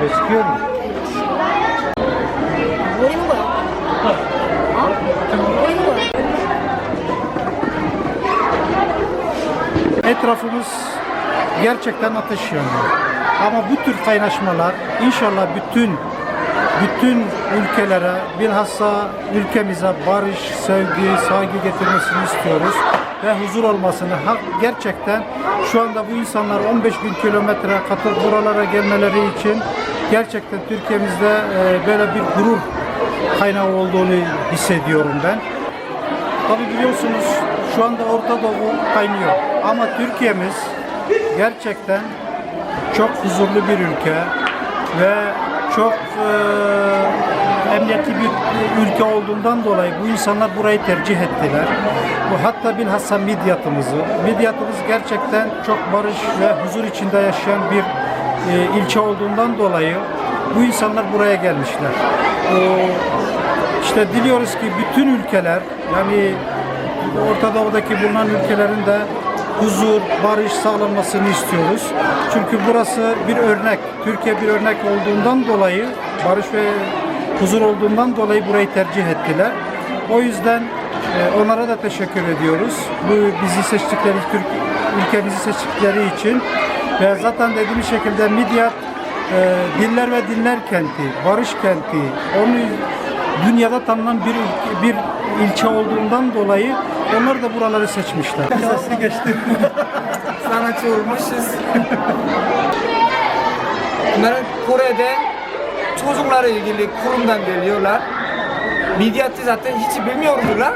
Gözüküyor mu? Boyun boy. Boyun boy. Etrafımız gerçekten ateş yanıyor. Ama bu tür kaynaşmalar inşallah bütün bütün ülkelere bilhassa ülkemize barış, sevgi, saygı getirmesini istiyoruz ve huzur olmasını. Ha, gerçekten şu anda bu insanlar 15 bin kilometre katıl buralara gelmeleri için gerçekten Türkiye'mizde e, böyle bir gurur kaynağı olduğunu hissediyorum ben. Tabi biliyorsunuz şu anda Orta Doğu kaynıyor. Ama Türkiye'miz gerçekten çok huzurlu bir ülke ve çok e, emniyetli bir ülke olduğundan dolayı bu insanlar burayı tercih ettiler. Bu hatta bilhassa midyatımızı. Midyatımız gerçekten çok barış ve huzur içinde yaşayan bir e, ilçe olduğundan dolayı bu insanlar buraya gelmişler. O, işte diliyoruz ki bütün ülkeler yani Orta Doğu'daki bulunan ülkelerin de huzur, barış sağlanmasını istiyoruz. Çünkü burası bir örnek, Türkiye bir örnek olduğundan dolayı, barış ve huzur olduğundan dolayı burayı tercih ettiler. O yüzden e, onlara da teşekkür ediyoruz. Bu bizi seçtikleri, Türk ülkemizi seçtikleri için. Ve zaten dediğim şekilde Midyat e, diller ve dinler kenti, barış kenti, onu dünyada tanınan bir bir ilçe olduğundan dolayı onlar da buraları seçmişler. Sesli geçti. sanatçı olmuşuz. Bunların Kore'de çocuklarla ilgili kurumdan geliyorlar. Midyatı zaten hiç bilmiyordular.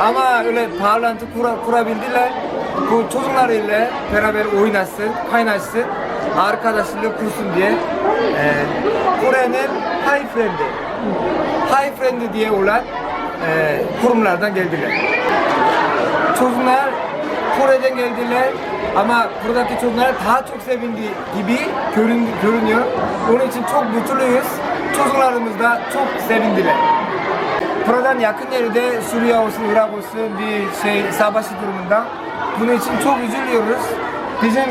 Ama öyle bağlantı kura, kurabildiler. Bu çocuklarıyla beraber oynasın, kaynaşsın, arkadaşlığı kursun diye. Ee, Kore'nin High Friend'i, High Friend'i diye olan e, kurumlardan geldiler. Çocuklar Kore'den geldiler ama buradaki çocuklar daha çok sevindi gibi görün, görünüyor. Onun için çok mutluyuz. Çocuklarımız da çok sevindiler. Buradan yakın yerde Suriye olsun, Irak olsun bir şey savaşı durumunda. Bunun için çok üzülüyoruz. Bizim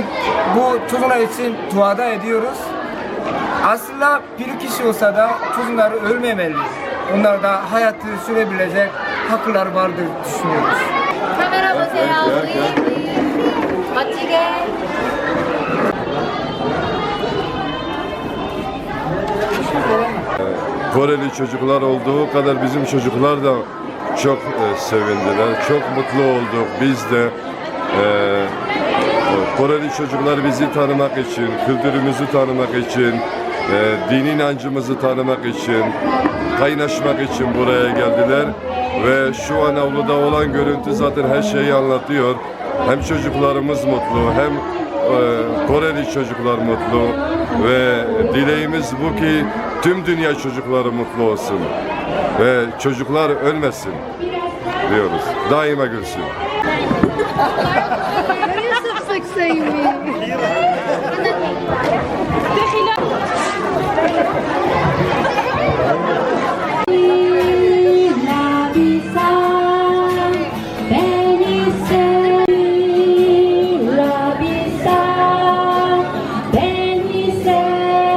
bu çocuklar için duada ediyoruz. Aslında bir kişi olsa da çocuklar ölmemeli. Onlar da hayatı sürebilecek haklar vardır düşünüyoruz. Kamera Hatice. Koreli çocuklar olduğu kadar bizim çocuklar da çok e, sevindiler, çok mutlu olduk. Biz de e, Koreli çocuklar bizi tanımak için, kültürümüzü tanımak için, e, din inancımızı tanımak için, kaynaşmak için buraya geldiler. Ve şu an avluda olan görüntü zaten her şeyi anlatıyor. Hem çocuklarımız mutlu, hem e, Koreli çocuklar mutlu ve dileğimiz bu ki tüm dünya çocukları mutlu olsun ve çocuklar ölmesin diyoruz. Daima gülsün. So sexy.